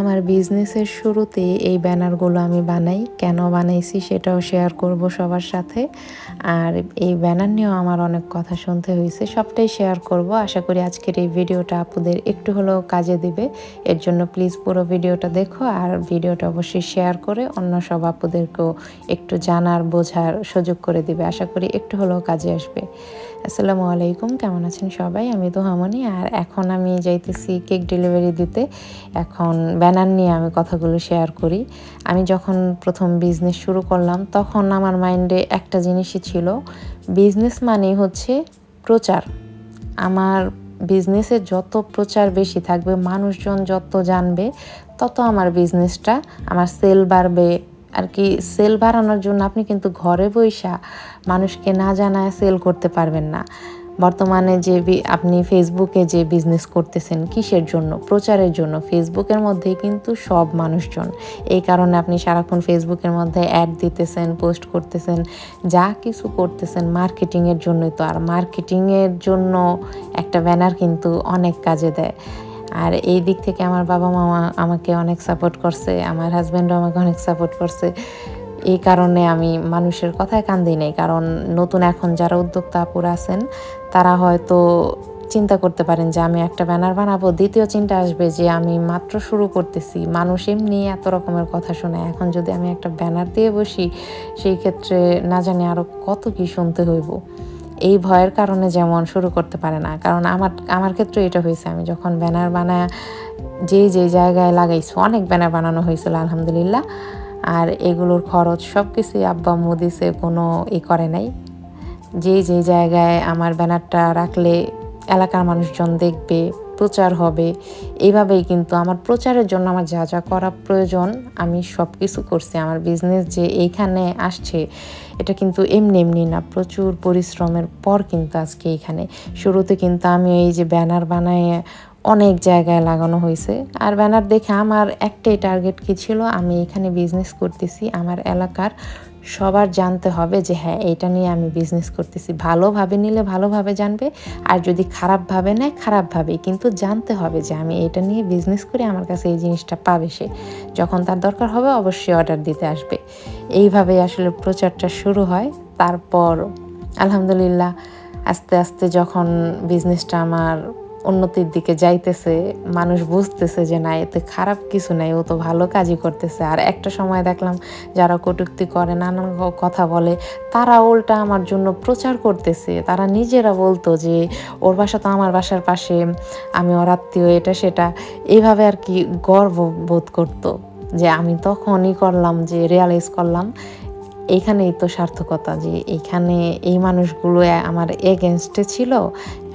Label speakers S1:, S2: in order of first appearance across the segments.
S1: আমার বিজনেসের শুরুতে এই ব্যানারগুলো আমি বানাই। কেন বানাইছি সেটাও শেয়ার করব সবার সাথে। আর এই ব্যানার নিয়েও আমার অনেক কথা শুনতে হয়েছে, সবটাই শেয়ার করব। আশা করি আজকের এই ভিডিওটা আপুদের একটু হলেও কাজে দিবে। এর জন্য প্লিজ পুরো ভিডিওটা দেখো আর ভিডিওটা অবশ্যই শেয়ার করে অন্য সব আপুদেরকেও একটু জানার, বোঝার সুযোগ করে দিবে। আশা করি একটু হলেও কাজে আসবে। আসসালামু আলাইকুম, কেমন আছেন সবাই? আমি তো হামনি, আর এখন আমি যাইতেছি কেক ডেলিভারি দিতে। এখন ব্যানার নিয়ে আমি কথাগুলো শেয়ার করি। আমি যখন প্রথম বিজনেস শুরু করলাম, তখন আমার মাইন্ডে একটা জিনিসই ছিল বিজনেস মানে হচ্ছে প্রচার। আমার বিজনেসের যত প্রচার বেশি থাকবে, মানুষজন যত জানবে, তত আমার বিজনেসটা আমার সেল বাড়বে। আর কি সেল বাড়ানোর জন্য আপনি কিন্তু ঘরে বইসা মানুষকে না জানায় সেল করতে পারবেন না। বর্তমানে যে আপনি ফেসবুকে যে বিজনেস করতেছেন কিসের জন্য? প্রচারের জন্য। ফেসবুকের মধ্যে কিন্তু সব মানুষজন। এই কারণে আপনি সারাক্ষণ ফেসবুকের মধ্যে অ্যাড দিতেছেন পোস্ট করতেছেন, যা কিছু করতেছেন মার্কেটিংয়ের জন্যই তো। আর মার্কেটিংয়ের জন্য একটা ব্যানার কিন্তু অনেক কাজে দেয়। আর এই দিক থেকে আমার বাবা মামা আমাকে অনেক সাপোর্ট করছে, আমার হাজব্যান্ডও আমাকে অনেক সাপোর্ট করছে। এই কারণে আমি মানুষের কথায় কান দিই নাই, কারণ নতুন এখন যারা উদ্যোক্তা আপুরা আছেন, তারা হয়তো চিন্তা করতে পারেন যে আমি একটা ব্যানার বানাবো, দ্বিতীয় চিন্তা আসবে যে আমি মাত্র শুরু করতেছি। মানুষ এমনি এত রকমের কথা শোনায় এখন যদি আমি একটা ব্যানার দিয়ে বসি, সেই ক্ষেত্রে না জানি আরও কত কি শুনতে হইব। এই ভয়ের কারণে যেমন শুরু করতে পারে না। কারণ আমার আমার ক্ষেত্রে এটা হয়েছে। আমি যখন ব্যানার বানায়, যে যে জায়গায় লাগাইছি, অনেক ব্যানার বানানো হয়েছিল, আলহামদুলিল্লাহ। আর এগুলোর খরচ সব কিছুই আব্বা মোদিসে কোনো ই করে নাই। যে যে জায়গায় আমার ব্যানারটা রাখলে এলাকার মানুষজন দেখবে প্রচার হবে। এইভাবেই কিন্তু আমার প্রচারের জন্য আমার যা যা করা প্রয়োজন, আমি সব কিছু করছি। আমার বিজনেস যে এইখানে আসছে, এটা কিন্তু এমনি এমনি না, প্রচুর পরিশ্রমের পর কিন্তু আজকে এইখানে শুরুতে কিন্তু আমি এই যে ব্যানার বানায় অনেক জায়গায় লাগানো হয়েছে। আর ব্যানার দেখে আমার একটাই টার্গেট কী ছিল, আমি এখানে বিজনেস করতেছি, আমার এলাকার সবার জানতে হবে যে হ্যাঁ এটা নিয়ে আমি বিজনেস করতেছি। ভালোভাবে নিলে ভালোভাবে জানবে, আর যদি খারাপভাবে নেয় খারাপভাবে কিন্তু জানতে হবে যে আমি এটা নিয়ে বিজনেস করি আমার কাছে এই জিনিসটা পাবে সে। যখন তার দরকার হবে, অবশ্যই অর্ডার দিতে আসবে। এইভাবেই আসলে প্রচারটা শুরু হয়। তারপর আলহামদুলিল্লাহ, আস্তে আস্তে যখন বিজনেসটা আমার উন্নতির দিকে যাইতেছে, মানুষ বুঝতেছে যে না, এতে খারাপ কিছু নাই, ও তো ভালো কাজই করতেছে। আর একটা সময় দেখলাম যারা কটুক্তি করে, নানান কথা বলে, তারা উল্টা আমার জন্য প্রচার করতেছে। তারা নিজেরা বলতো যে, ওর বাসা তো আমার বাসার পাশে, আমি ওর আত্মীয়, এটা সেটা। এইভাবে আর কি গর্ব বোধ করতো। যে আমি তখনই করলাম যে রিয়ালাইজ করলাম এইখানেই তো সার্থকতা যে এইখানে এই মানুষগুলো আমার এগেনস্টে ছিল,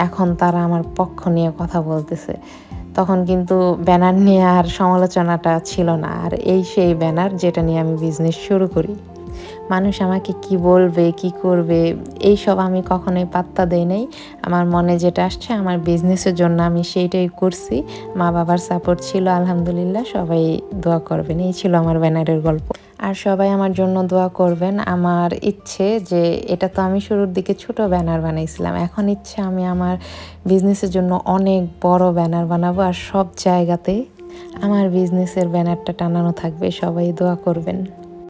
S1: এখন তারা আমার পক্ষ নিয়ে কথা বলতেছে। তখন কিন্তু ব্যানার নিয়ে আর সমালোচনাটা ছিল না। আর এই সেই ব্যানার যেটা নিয়ে আমি বিজনেস শুরু করি। মানুষ আমাকে কি বলবে, কি করবে এই সব আমি কখনোই পাত্তা দেই নাই। আমার মনে যেটা আসছে, আমার বিজনেসের জন্য আমি সেইটাই করছি। মা বাবার সাপোর্ট ছিল, আলহামদুলিল্লাহ, সবাই দোয়া করবেন। এই ছিল আমার ব্যানারের গল্প। আর সবাই আমার জন্য দোয়া করবেন। আমার ইচ্ছে যে, এটা তো আমি শুরুর দিকে ছোট ব্যানার বানাইছিলাম। এখন ইচ্ছে আমি আমার বিজনেসের জন্য অনেক বড় ব্যানার বানাবো। আর সব জায়গাতে আমার বিজনেসের ব্যানারটা টানানো থাকবে। সবাই দোয়া করবেন।